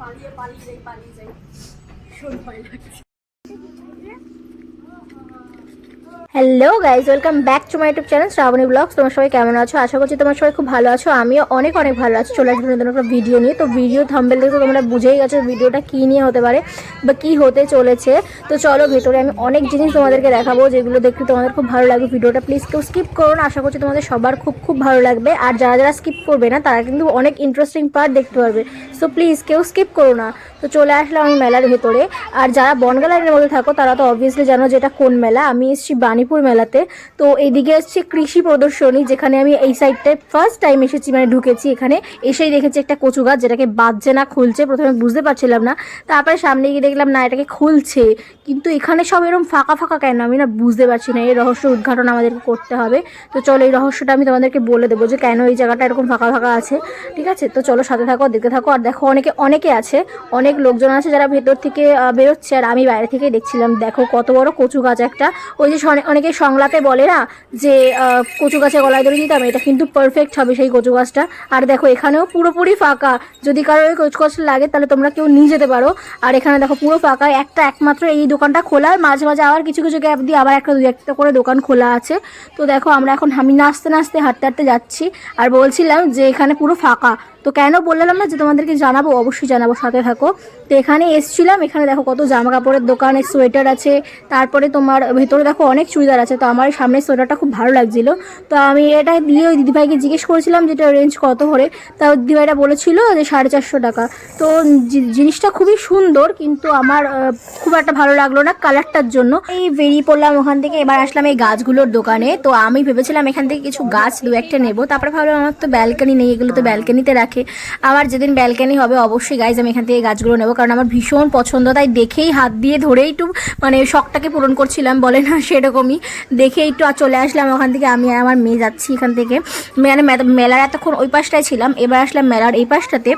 পালিয়ে পালিয়ে যাই পালিয়ে যাই। ভীষণ ভয় লাগছে। Hello guys welcome back to my YouTube channel Shrabani blogs তোমার সবাই কেমন আছো? আশা করছি তোমার সবাই খুব ভালো আছো। আমিও অনেক অনেক ভালো আছি। চলে আসব নতুন একটা ভিডিও নিয়ে। তো ভিডিও থাম্বেল দেখে, তোমরা বুঝেই গেছো ভিডিওটা কী নিয়ে হতে পারে বা কী হতে চলেছে। তো চলো, ভেতরে আমি অনেক জিনিস তোমাদেরকে দেখাবো, যেগুলো দেখতে তোমাদের খুব ভালো লাগবে। ভিডিওটা প্লিজ কেউ স্কিপ করো না। আশা করছি তোমাদের সবার খুব খুব ভালো লাগবে। আর যারা যারা স্কিপ করবে না, তারা কিন্তু অনেক ইন্টারেস্টিং পার্ট দেখতে পারবে। সো প্লিজ কেউ স্কিপ করো না। তো চলে আসলাম আমি মেলার ভেতরে। আর যারা বনগা লাইনের মধ্যে থাকো, তারা তো অবভিয়াসলি জানো যে এটা কোন মেলা। আমি এসেছি বাণীপুর মেলাতে। তো এইদিকে এসেছি কৃষি প্রদর্শনী, যেখানে আমি এই সাইডটায় ফার্স্ট টাইম এসেছি মানে ঢুকেছি এখানে। এসেই দেখেছি একটা কচু গাছ, যেটাকে বাজছে না, খুলছে, প্রথমে বুঝতে পারছিলাম না। তারপরে সামনে গিয়ে দেখলাম, না, এটাকে খুলছে। কিন্তু এখানে সব এরকম ফাঁকা ফাঁকা কেন? আমি না বুঝতে পারছি না। এই রহস্য উদ্ঘাটন আমাদেরকে করতে হবে। তো চলো, এই রহস্যটা আমি তোমাদেরকে বলে দেবো যে কেন এই জায়গাটা এরকম ফাঁকা ফাঁকা আছে। ঠিক আছে? তো চলো, সাথে থাকো, দেখতে থাকো, আর দেখো, অনেকে অনেকে আছে, অনেক লোকজন আছে যারা ভেতর থেকে বেরোচ্ছে আর আমি বাইরে থেকে দেখছিলাম। দেখো কত বড় কচু গাছ একটা। ওই যে অনেকে সংলাপে বলে না যে কচু গাছে গলায় ধরে দিতাম, এটা কিন্তু পারফেক্ট হবে সেই কচু গাছটা। আর দেখো, এখানেও পুরোপুরি ফাঁকা। যদি কারও ওই কচু গাছ লাগে, তাহলে তোমরা কেউ নিয়ে যেতে পারো। আর এখানে দেখো, পুরো ফাঁকা। একটা একমাত্র এই দোকানটা খোলা। আর মাঝে মাঝে আবার কিছু কিছু গ্যাপ দিয়ে আবার একটা দুই একটা করে দোকান খোলা আছে। তো দেখো, আমরা এখন আমি নাচতে নাচতে, হাঁটতে হাঁটতে যাচ্ছি। আর বলছিলাম যে, এখানে পুরো ফাঁকা। তো কেন বললাম না যে, তোমাদেরকে জানাব, অবশ্যই জানাব, সাথে থাকো। তো এখানে এসছিলাম, এখানে দেখো কত জামা কাপড়ের দোকান সোয়েটার আছে, তারপরে তোমার ভেতরে দেখো অনেক চুড়িদার আছে, তো আমার সামনে সোয়েটারটা খুব ভালো লাগছিল। তো আমি এটা দিয়ে ওই দিদিভাইকে জিজ্ঞেস করেছিলাম যেটা রেঞ্জ কত করে, তা দিদিভাইটা বলেছিল যে সাড়ে চারশো টাকা। তো জিনিসটা খুবই সুন্দর, কিন্তু আমার খুব একটা ভালো লাগল না কালারটার জন্য। এই বেরিয়ে পড়লাম ওখান থেকে, এবার আসলাম এই গাছগুলোর দোকানে, তো আমি ভেবেছিলাম এখান থেকে কিছু গাছ দু একটা নেব, তারপরে ভাবলাম আমার তো ব্যালকানি নেই, এগুলো তো ব্যালকানিতে রাখে। আমার যেদিন ব্যালকানি হবে, অবশ্যই গাইজ আমি এখান থেকে গাছগুলো নেব। কারণ আমার ভীষণ পছন্দ, তাই দেখেই হাত দিয়ে ধরেই একটু মানে শখটাকে পূরণ করছিলাম, বলে না সেরকমই। দেখে একটু আর চলে আসলাম ওখান থেকে, আমি আর আমার মেয়ে যাচ্ছি এখান থেকে। মানে মেলার এতক্ষণ ওই পাশটায় ছিলাম, এবার আসলাম মেলার এই পাশটাতে।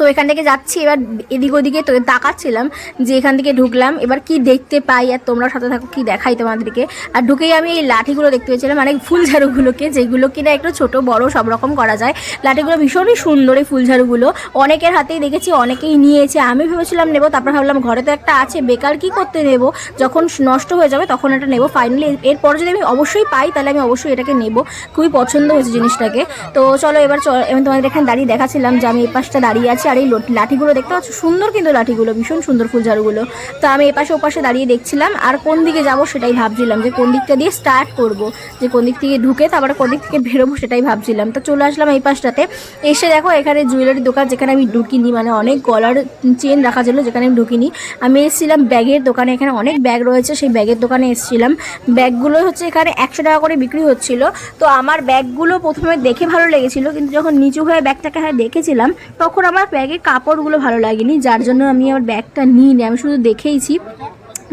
তো এখান থেকে যাচ্ছি, এবার এদিক ওদিকে তো তাকাচ্ছিলাম যে এখান থেকে ঢুকলাম। এবার কি দেখতে পাই আর তোমরা সাথে থাকো, কি দেখাই তোমাদেরকে। আর ঢুকেই আমি এই লাঠিগুলো দেখতে পেয়েছিলাম মানে ফুল ঝাড়ুগুলোকে যেগুলো কিনা একটু ছোট, বড়, সব রকম করা যায়। লাঠিগুলো ভীষণই সুন্দর এই ফুলঝাড়ুগুলো অনেকের হাতেই দেখেছি, অনেকেই নিয়েছে। আমি ভেবেছিলাম নেব, তারপর ভাবলাম ঘরে তো একটা আছে, বেকার কি করতে নেব? যখন নষ্ট হয়ে যাবে তখন এটা নেব। ফাইনালি এরপর যদি আমি অবশ্যই পাই, তাহলে আমি অবশ্যই এটাকে নেব। খুবই পছন্দ হয়েছে জিনিসটাকে। তো চলো এবার আমি তোমাদের এখানে দাঁড়িয়ে দেখাচ্ছিলাম যে আমি এই পাশটা দাঁড়িয়ে আছি। আর এই লাঠিগুলো দেখতে পাচ্ছ? সুন্দর কিন্তু লাঠিগুলো, ভীষণ সুন্দর ফুলঝাড়ুগুলো তো আমি এপাশে ওপাশে দাঁড়িয়ে দেখছিলাম, আর কোন দিকে যাব সেটাই ভাবছিলাম, যে কোন দিকটা দিয়ে স্টার্ট করব, যে কোন দিক থেকে ঢুকে তারপরে কোন দিক থেকে বেরোবো সেটাই ভাবছিলাম। তো চলে আসলাম এই পাশটাতে। এসে দেখো, এখানে জুয়েলারি দোকান যেখানে আমি ঢুকিনি মানে অনেক গলার চেন রাখা ছিল যেখানে আমি ঢুকিনি। আমি এসেছিলাম ব্যাগের দোকানে, এখানে অনেক ব্যাগ রয়েছে, সেই ব্যাগের দোকানে এসেছিলাম। ব্যাগগুলো হচ্ছে এখানে একশো টাকা করে বিক্রি হচ্ছিল। তো আমার ব্যাগগুলো প্রথমে দেখে ভালো লেগেছিল, কিন্তু যখন নিচু হয়ে ব্যাগটাকে হ্যাঁ দেখেছিলাম, তখন আমার ব্যাগের কাপড়গুলো ভালো লাগেনি যার জন্য আমি আমার ব্যাগটা নিইনি। আমি শুধু দেখেইছি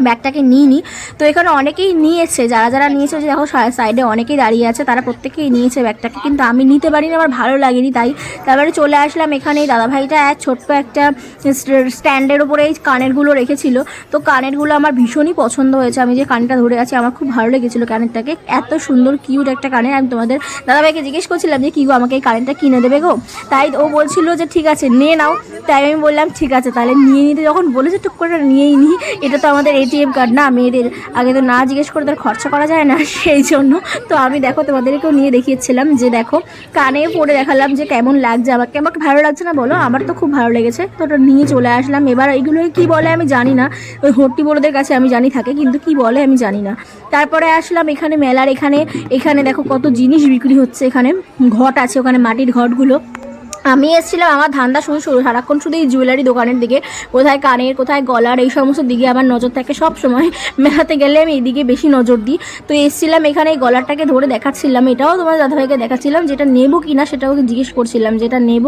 ব্যাগটাকে নিইনি তো এখানে অনেকেই নিয়েছে, যারা যারা নিয়েছে যে দেখো সাইডে অনেকেই দাঁড়িয়ে আছে, তারা প্রত্যেকেই নিয়েছে ব্যাগটাকে। কিন্তু আমি নিতে পারিনি, আমার ভালো লাগেনি তাই। তারপরে চলে আসলাম এখানে এই দাদাভাইটা এক ছোট্ট একটা স্ট্যান্ডের উপরে এই কানেরগুলো রেখেছিল। তো কানেরগুলো আমার ভীষণই পছন্দ হয়েছে। আমি যে কানটা ধরে আছি, আমার খুব ভালো লেগেছিলো কানেরটাকে। এত সুন্দর কিউট একটা কানের আমি তোমাদের দাদাভাইকে জিজ্ঞেস করছিলাম যে, কি গো, আমাকে এই কানেরটা কিনে দেবে গো? তাই ও বলছিল যে, ঠিক আছে, নিয়ে নাও। তাই আমি বললাম, ঠিক আছে, তাহলে নিয়ে নিতে। যখন বলেছে, টুক করে নিয়েই নিই এটা তো আমাদের এটিএম কার্ড না মেয়েদের আগে তো না জিজ্ঞেস করে তার খরচা করা যায় না, সেই জন্য। তো আমি দেখো তোমাদেরকেও নিয়ে দেখিয়েছিলাম যে দেখো, কানে পরে দেখালাম যে কেমন লাগছে আমাকে আমাকে ভালো লাগছে না বলো? আমার তো খুব ভালো লেগেছে। তো ওটা নিয়ে চলে আসলাম। এবার এইগুলো কি বলে আমি জানি না। ওই হট্টি বড়দের কাছে আমি জানি থাকে, কিন্তু কি বলে আমি জানি না। তারপরে আসলাম এখানে মেলার, এখানে এখানে দেখো কত জিনিস বিক্রি হচ্ছে এখানে। ঘট আছে ওখানে মাটির ঘটগুলো। আমি এসেছিলাম আমার ধান্দা শুধু শুরু, সারাক্ষণ শুধু এই জুয়েলারি দোকানের দিকে, কোথায় কানের, কোথায় গলার, এই সমস্ত দিকে আমার নজর থাকে। সব সময় মেলাতে গেলে আমি এইদিকে বেশি নজর দিই। তো এসেছিলাম এখানে, এই গলারটাকে ধরে দেখাচ্ছিলাম। এটাও তোমার দাদাভাইকে দেখাচ্ছিলাম, যেটা নেব কি না সেটা ওকে জিজ্ঞেস করছিলাম, যেটা নেব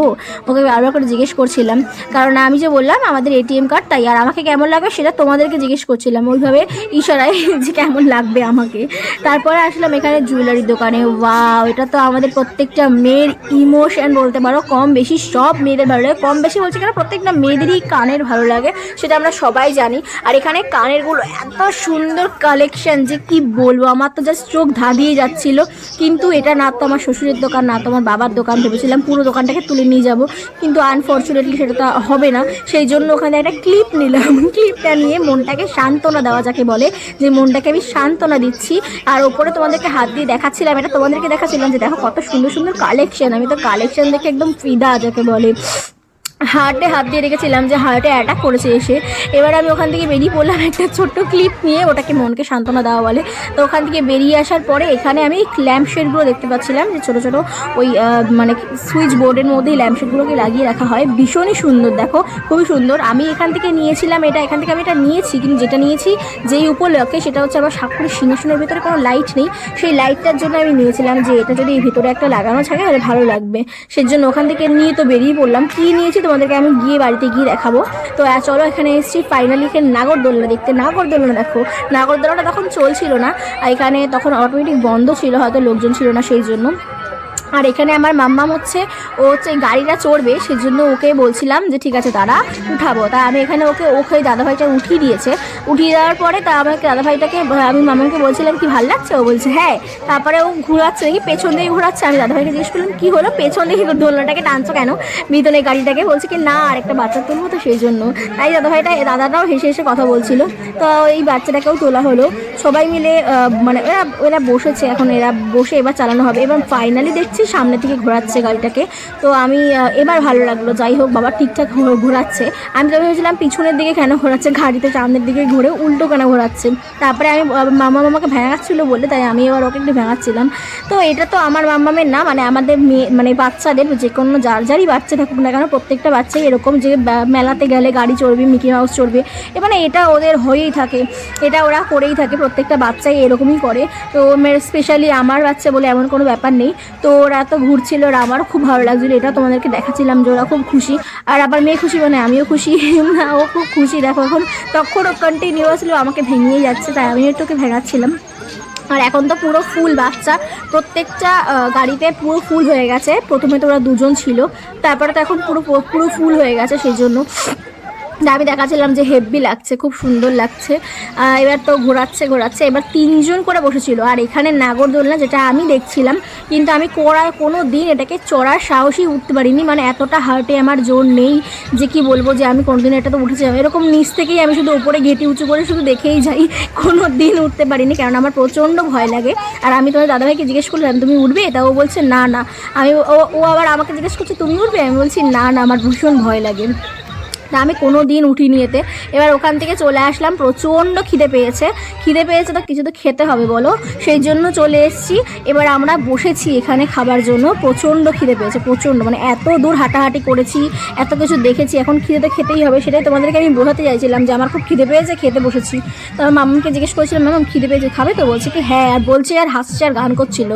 ওকে বারবার করে জিজ্ঞেস করছিলাম। কারণ আমি যে বললাম, আমাদের এটিএম কার্ড তাই আর আমাকে কেমন লাগবে সেটা তোমাদেরকে জিজ্ঞেস করছিলাম। ওইভাবে ইশারায় যে কেমন লাগবে আমাকে। তারপরে আসলাম এখানে জুয়েলারি দোকানে। ওয়াও, এটা তো আমাদের প্রত্যেকটা মেয়ের ইমোশন বলতে পারো, কম বেশি সব মেয়েদের ভালো লাগে। কম বেশি বলছি কেন, প্রত্যেকটা মেয়েদেরই কানের ভালো লাগে, সেটা আমরা সবাই জানি। আর এখানে কানেরগুলো এত সুন্দর কালেকশন যে কি বলব, আমার তো জাস্ট চোখ ধাঁধিয়ে যাচ্ছিল। কিন্তু এটা না তো আমার শ্বশুরের দোকান, না তো আমার বাবার দোকান, ভেবেছিলাম পুরো দোকানটাকে তুলে নিয়ে যাব। কিন্তু আনফর্চুনেটলি সেটা তো হবে না। সেই জন্য ওখানে একটা ক্লিপ নিলাম। ক্লিপটা নিয়ে মনটাকে সান্ত্বনা দেওয়া যাকে বলে, যে মনটাকে আমি সান্ত্বনা দিচ্ছি। আর ওপরে তোমাদেরকে হাত দিয়ে দেখাচ্ছিলাম, এটা তোমাদেরকে দেখাচ্ছিলাম যে দেখো কত সুন্দর সুন্দর কালেকশন আমি তো কালেকশন দেখে একদম ফিদা যাকে বলে হার্টে হাত দিয়ে রেখেছিলাম যে হার্টে অ্যাটাক করেছে এসে। এবার আমি ওখান থেকে বেরিয়ে পড়লাম একটা ছোট্ট ক্লিপ নিয়ে, ওটাকে মনকে সান্ত্বনা দেওয়া বলে। তো ওখান থেকে বেরিয়ে আসার পরে এখানে আমি ল্যাম্প শেডগুলো দেখতে পাচ্ছিলাম যে ছোটো ছোটো ওই মানে সুইচ বোর্ডের মধ্যেই ল্যাম্প শেডগুলোকে লাগিয়ে রাখা হয়। ভীষণই সুন্দর, দেখো, খুবই সুন্দর। আমি এখান থেকে নিয়েছিলাম এটা, এখান থেকে আমি এটা নিয়েছি, কিন্তু যেটা নিয়েছি, যেই উপলক্ষে, সেটা হচ্ছে আমার সাক্ষরের সিংহাসনের ভিতরে কোনো লাইট নেই। সেই লাইটটার জন্য আমি নিয়েছিলাম যে এটা যদি ভিতরে একটা লাগানো থাকে, তাহলে ভালো লাগবে। সেজন্য ওখান থেকে নিয়ে তো বেরিয়ে পড়লাম। কী নিয়েছি তোমাদেরকে আমি গিয়ে বাড়িতে গিয়ে দেখাবো। তো চলো এখানে এসেছি। ফাইনালি এখানে নাগরদোলনা দেখতে। নাগরদোলনা দেখো। নাগরদোলনাটা তখন চলছিল না। এখানে তখন অটোমেটিক বন্ধ ছিল, হয়তো লোকজন ছিল না সেই জন্য। আর এখানে আমার মাম্মাম হচ্ছে, ও হচ্ছে গাড়িটা চড়বে সেই জন্য ওকে বলছিলাম যে ঠিক আছে, তারা উঠাবো। তা আমি এখানে ওকে ওকে দাদাভাইটা উঠিয়ে দিয়েছে। উঠিয়ে দেওয়ার পরে তা আমাকে দাদাভাইটাকে, আমি মামাকে বলছিলাম, কি ভালো লাগছে? ও বলছে হ্যাঁ। তারপরে ও ঘোরাচ্ছে, দেখি পেছন দিকে ঘোরাচ্ছে। আমি দাদাভাইকে জিজ্ঞেস করলাম, কী হলো? পেছন দিকে দোলনাটাকে টানছো কেন? ভিতরে গাড়িটাকে বলছে কি, না, আর একটা বাচ্চা তুলবো তো সেই জন্য তাই দাদাভাইটা দাদাটাও হেসে হেসে কথা বলছিল। তো এই বাচ্চাটাকেও তোলা হলো। সবাই মিলে মানে এরা এরা বসেছে, এখন এরা বসে এবার চালানো হবে। এবার ফাইনালি দেখছি সামনে থেকে ঘোরাচ্ছে গাড়িটাকে। তো আমি এবার ভালো লাগল। যাই হোক, বাবা ঠিকঠাক ঘোরাচ্ছে। আমি তো ভেবেছিলাম পিছনের দিকে কেন ঘোরাচ্ছে, গাড়িতে সামনের দিকে ঘুরে উল্টো কেন ঘোরাচ্ছে। তারপরে আমি মামা মামাকে ভেঙাচ্ছিলো বলে, তাই আমি এবার ওকে একটু ভেঙাচ্ছিলাম। তো এটা তো আমার মামামের না মানে আমাদের মেয়ে মানে বাচ্চাদের যে কোনো, যার যারই বাচ্চা থাকুক না কেন, প্রত্যেকটা বাচ্চাই এরকম যে মেলাতে গেলে গাড়ি চড়বে, মিকি মাউস চড়বে। এবার এটা ওদের হয়েই থাকে, এটা ওরা করেই থাকে, প্রত্যেকটা বাচ্চাই এরকমই করে। তো স্পেশালি আমার বাচ্চা বলে এমন কোনো ব্যাপার নেই। তো ওরা তো ঘুরছিল আর আমারও খুব ভালো লাগছিল, এটা তোমাদেরকে দেখাচ্ছিলাম যে ওরা খুব খুশি। আর আবার মেয়ে খুশি মানে আমিও খুশি। ও খুব খুশি। দেখো এখন, তখন ও কন্টিনিউয়াসলি আমাকে ভেঙিয়ে যাচ্ছে, তাই আমি একটু ওকে ভেঙাচ্ছিলাম। আর এখন তো পুরো ফুল বাচ্চা। প্রত্যেকটা গাড়িতে পুরো ফুল হয়ে গেছে। প্রথমে তো ওরা দুজন ছিল, তারপরে তো এখন পুরো পুরো ফুল হয়ে গেছে, সেই জন্য। আমি দেখাচ্ছিলাম যে হেভি লাগছে, খুব সুন্দর লাগছে। এবার তো ঘোরাচ্ছে ঘোরাচ্ছে। এবার তিনজন করে বসেছিল। আর এখানে নাগরদোলনা যেটা আমি দেখছিলাম, কিন্তু আমি করা কোনো দিন এটাকে চড়ার সাহসই উঠতে পারিনি। মানে এতটা হার্টে আমার জোর নেই যে কি বলব যে আমি কোনোদিন এটা তো উঠেছিলাম। এরকম নিচ থেকেই আমি শুধু উপরে গেটে উঁচু করে শুধু দেখেই যাই, কোনো দিন উঠতে পারিনি, কারণ আমার প্রচণ্ড ভয় লাগে। আর আমি তোমার দাদাভাইকে জিজ্ঞেস করলাম, তুমি উঠবে? তা ও বলছে, না না। আমি ও আবার আমাকে জিজ্ঞেস করছে, তুমি উঠবে? আমি বলছি, না না, আমার ভীষণ ভয় লাগে। তা আমি কোনো দিন উঠিনি এতে। এবার ওখান থেকে চলে আসলাম, প্রচণ্ড খিদে পেয়েছে। খিদে পেয়েছে তো কিছু তো খেতে হবে বলো। সেই জন্য চলে এসেছি। এবার আমরা বসেছি এখানে খাবার জন্য। প্রচণ্ড খিদে পেয়েছে, প্রচণ্ড। মানে এত দূর হাঁটাহাঁটি করেছি, এত কিছু দেখেছি। এখন খিদে তো খেতেই হবে। সেটাই তোমাদেরকে আমি বোঝাতে চাইছিলাম যে আমার খুব খিদে পেয়েছে, খেতে বসেছি। তো আমার মাম্মাকে জিজ্ঞেস করেছিলাম, ম্যাম, খিদে পেয়েছে, খাবে তো? বলছে কি হ্যাঁ। আর বলছে, আর হাসছে, আর গান করছিল।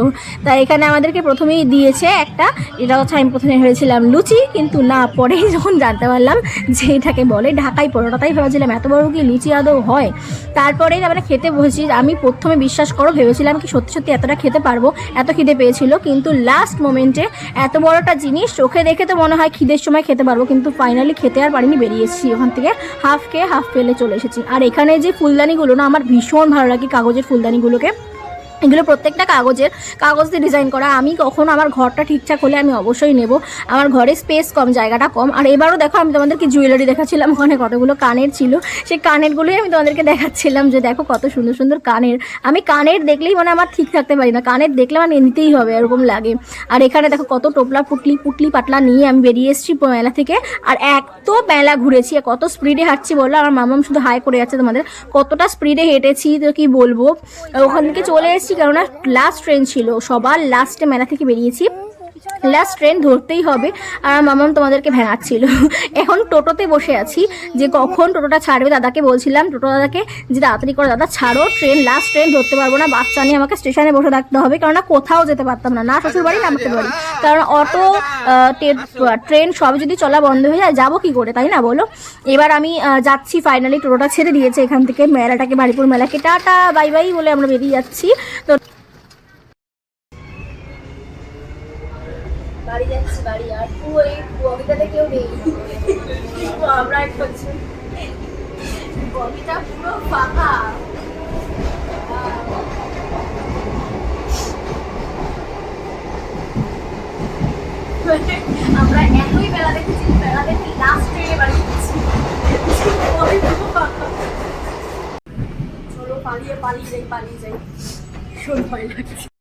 তাই এখানে আমাদেরকে প্রথমেই দিয়েছে একটা, এটা হচ্ছে আমি প্রথমে ভেবেছিলাম, লুচি। কিন্তু না পরেই যখন জানতে পারলাম যে এটাকে বলে ঢাকাই পরোটা। তাই ভেবেছিলাম এত বড় কি লুচি আদৌ হয়? তারপরেই আমরা খেতে বসেছি। আমি প্রথমে বিশ্বাস করো, ভেবেছিলাম কি সত্যি সত্যি এতটা খেতে পারব, এত খিদে পেয়েছিল। কিন্তু লাস্ট মোমেন্টে এত বড়টা জিনিস চোখে দেখে তো মনে হয় খিদের সময় খেতে পারব। কিন্তু ফাইনালি খেতে আর পারিনি বেরিয়ে এসেছি ওখান থেকে। হাফ খেয়ে হাফ ফেলে চলে এসেছি। আর এখানে যে ফুলদানিগুলো না, আমার ভীষণ ভালো লাগে কাগজের ফুলদানিগুলোকে। এগুলো প্রত্যেকটা কাগজের কাগজ দিয়ে ডিজাইন করা। আমি কখনো আমার ঘরটা ঠিকঠাক হলে আমি অবশ্যই নেব। আমার ঘরে স্পেস কম, জায়গাটা কম। আর এবারও দেখো, আমি তোমাদেরকে জুয়েলারি দেখাচ্ছিলাম, ওখানে কতগুলো কানের ছিল। সেই কানেরগুলোই আমি তোমাদেরকে দেখাচ্ছিলাম যে দেখো কত সুন্দর সুন্দর কানের। আমি কানের দেখলেই মানে আমার ঠিক থাকতে পারি না। কানের দেখলে মানে নিতেই হবে, এরকম লাগে। আর এখানে দেখো কত টোপলা পুটলি পুটলি পাটলা নিয়ে আমি বেরিয়ে এসেছি মেলা থেকে। আর এত মেলা ঘুরেছি কত স্পিডে হাঁটছি বলল আমার মামাম শুধু হাই করে যাচ্ছে তোমাদের। কতটা স্পিডে হেঁটেছি তো কি বলব? ওখান থেকে চলে এসেছি কেননা লাস্ট ট্রেন ছিল সবার লাস্টে মেলা থেকে বেরিয়েছি। লাস্ট ট্রেন ধরতেই হবে। আর মামাম তোমাদেরকে ভেঙাচ্ছিল। এখন টোটোতে বসে আছি যে কখন টোটোটা ছাড়বে দাদাকে বলছিলাম। টোটো দাদাকে যে তাড়াতাড়ি করে দাদা, ছাড়ো ট্রেন লাস্ট ট্রেন ধরতে পারব না। বাচ্চা নিয়ে আমাকে স্টেশনে বসে থাকতে হবে। কেননা কোথাও যেতে পারতাম না। না শ্বশুর বাড়ি না আমাকে বাড়ি। কারণ অটো ট্রেন সব যদি চলা বন্ধ হয়ে যায়, যাব কি করে, তাই না বলো? এবার আমি যাচ্ছি ফাইনালি টোটোটা ছেড়ে দিয়েছে এখান থেকে। মেলাটাকে, বাড়িপুর মেলাকে। টাটা, বাই বাই বলে আমরা বেরিয়ে যাচ্ছি। তো বাড়ি যাচ্ছি বাড়ি, আর এই বগিটাতে কেউ নেই। আমরা একটা হচ্ছে। বগিটা পুরো ফাঁকা। আমরা এতই মেলা দেখেছি মেলা দেখে লাস্ট ট্রেনে বাড়ি চলো পালিয়ে পালিয়ে যাই পালিয়ে যাই। ভীষণ ভয় লাগছে।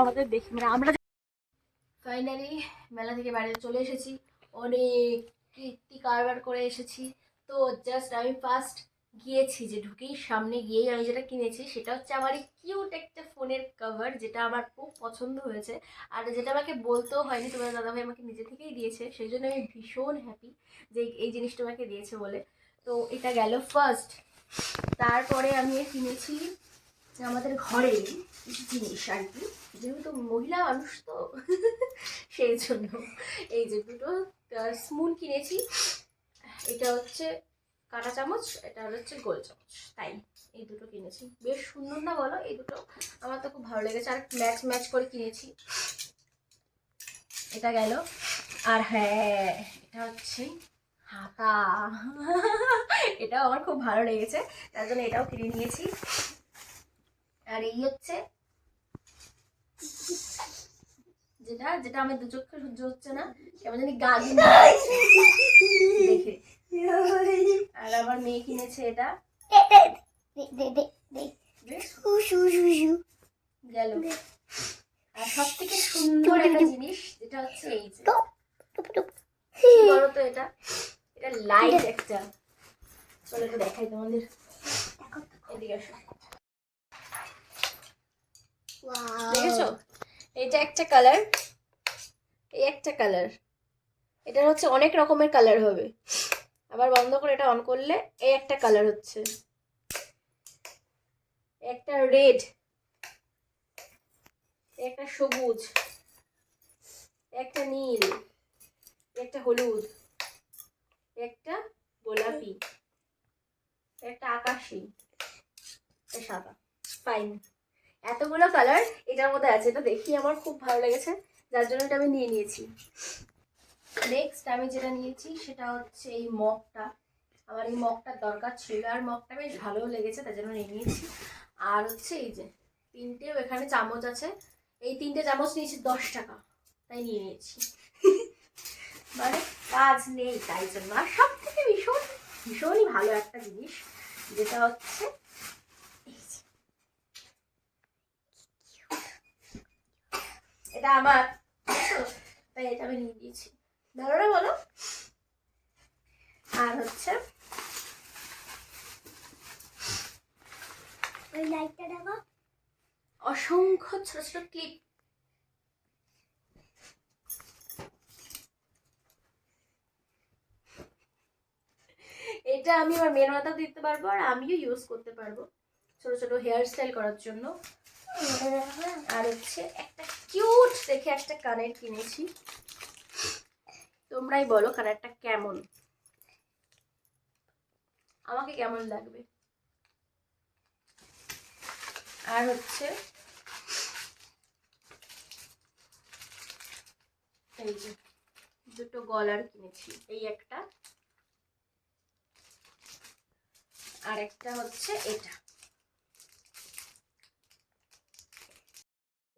আমাদের দেখি মানে আমরা ফাইনালি মেলা থেকে বাইরে চলে এসেছি। অনেক কীর্তি কারবার করে এসেছি। তো জাস্ট আমি ফার্স্ট গিয়েছি যে ঢুকেই সামনে গিয়েই আমি যেটা কিনেছি সেটা হচ্ছে আমার এই কিউট একটা ফোনের কভার যেটা আমার খুব পছন্দ হয়েছে। আর যেটা আমাকে বলতেও হয়নি, তোমার দাদাভাই আমাকে নিজে থেকেই দিয়েছে, সেই জন্য আমি ভীষণ হ্যাপি যে এই জিনিসটা আমাকে দিয়েছে বলে। তো এটা গেল ফার্স্ট তারপরে আমি কিনেছি আমাদের ঘরে কিছু জিনিস আর কি। যেহেতু মহিলা মানুষ তো, সেই জন্য। এই যে দুটো স্মুন কিনেছি। এটা হচ্ছে কাঁটা চামচ, এটা হচ্ছে গোল চামচ। তাই, এই দুটো কিনেছি। বেশ সুন্দর না বলো? এই দুটো আমার তো খুব ভালো লেগেছে। আর ম্যাচ ম্যাচ করে কিনেছি। এটা গেল। আর হ্যাঁ এটা হচ্ছে হাতা। এটাও আমার খুব ভালো লেগেছে। তার জন্য এটাও কিনে নিয়েছি। আর এই হচ্ছে যেটা যেটা আমি দু চোখে সহ্য হচ্ছে না। কেমন জানি গা দেখে। আর আমার মেয়ে কিনেছে এটা। গেল। আর সব থেকে সুন্দর একটা জিনিস যেটা হচ্ছে এই যে। তো এটা? এটা লাইট একটা। চলো এটা দেখাই তোমাদের। এদিকে আসো। দেখেছ? এটা একটা কালার এই একটা কালার এটার হচ্ছে অনেক রকমের কালার হবে। আবার বন্ধ করে এটা অন করলে এই একটা কালার হচ্ছে। একটা রেড একটা সবুজ, একটা নীল, একটা হলুদ, একটা গোলাপি, একটা আকাশি সাদা। ফাইন এতগুলো কালার এটার মধ্যে আছে, এটা দেখি আমার খুব ভালো লেগেছে, যার জন্য এটা আমি নিয়ে নিয়েছি। নেক্সট আমি যেটা নিয়েছি সেটা হচ্ছে এই মগটা। আমার এই মগটার দরকার ছিল আর মগটা বেশ ভালোও লেগেছে, তার জন্য নিয়েছি। আর হচ্ছে এই যে তিনটে এখানে চামচ আছে। এই তিনটে চামচ নিয়েছি দশ টাকা, তাই নিয়ে নিয়েছি। মানে কাজ নেই তাই জন্য। আর সব থেকে ভীষণ, ভীষণই ভালো একটা জিনিস, যেটা হচ্ছে এটা আমার, তাই এটা আমি নিয়ে দিয়েছি না বলো। আর হচ্ছে? ওই লাইটটা দেখো। অসংখ্য ছোট ছোট ক্লিপ। এটা আমি আমার মেয়ের মাথাও দিতে পারব আর আমিও ইউজ করতে পারব। ছোট ছোট হেয়ার স্টাইল করার জন্য। আর হচ্ছে একটা কিউট দেখে একটা কানের কিনেছি। তোমরাই বলো কানেরটা কেমন? আমাকে কেমন লাগবে? আর হচ্ছে এই যে দুটো গলার কিনেছি, এই একটা। আর একটা হচ্ছে এটা।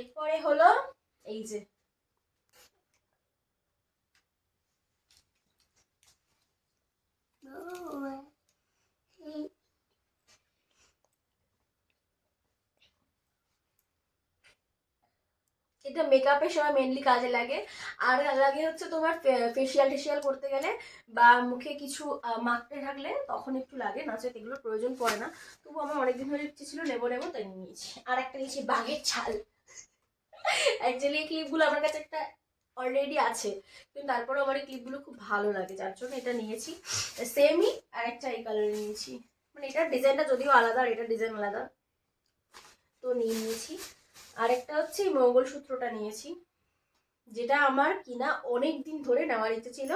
এরপরে হলো এই যে এটা মেকআপের সময় মেনলি কাজে লাগে। আর লাগে হচ্ছে তোমার ফেসিয়াল টেসিয়াল করতে গেলে বা মুখে কিছু মাখতে থাকলে তখন একটু লাগে নাচে এগুলোর প্রয়োজন পড়ে না। তবু আমার অনেকদিন ধরে ইচ্ছে ছিল, নেব নেব, তাই নিয়েছি। আর একটা নিয়েছি বাঘের ছাল। অ্যাকচুয়ালি এই ক্লিপগুলো আমার কাছে একটা অলরেডি আছে। কিন্তু তারপরে আমার এই ক্লিপগুলো খুব ভালো লাগে যার জন্য এটা নিয়েছি। সেমই আর একটা এই কালারে নিয়েছি। মানে এটার ডিজাইনটা যদিও আলাদা আর এটার ডিজাইন আলাদা তো নিয়ে নিয়েছি। আরেকটা হচ্ছে এই মঙ্গলসূত্রটা নিয়েছি যেটা আমার কিনা অনেক দিন ধরে নেওয়ার ইচ্ছে ছিল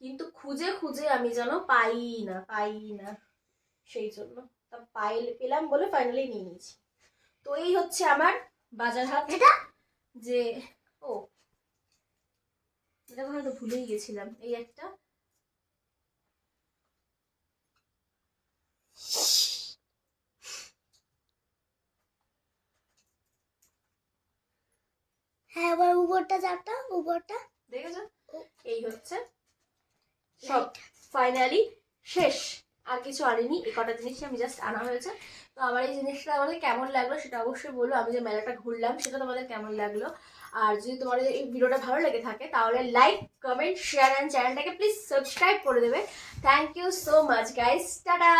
কিন্তু খুঁজে খুঁজে আমি যেন পাই না পাই না সেই জন্য। তা পাই পেলাম বলে ফাইনালি নিয়ে নিয়েছি। তো এই হচ্ছে আমার বাজার হাট এটা? যে ও এটা হয়তো ভুলেই গেছিলাম এই একটা। হ্যাঁ এবার উপরটা চাপটা উপরটা। দেখেছ? এই হচ্ছে। সব ফাইনালি শেষ। আর কিছু আনিনি এই কটা জিনিসই আমি জাস্ট আনা হয়েছে। তো আমার এই জিনিসটা আমাদের কেমন লাগল সেটা অবশ্যই বলো। আমি যে মেলাটা ঘুরলাম সেটা তোমাদের কেমন লাগল? আর যদি তোমাদের এই ভিডিওটা ভালো লেগে থাকে, তাহলে লাইক কমেন্ট শেয়ার অ্যান্ড চ্যানেলটাকে প্লিজ সাবস্ক্রাইব করে দেবে। Thank you so much guys tata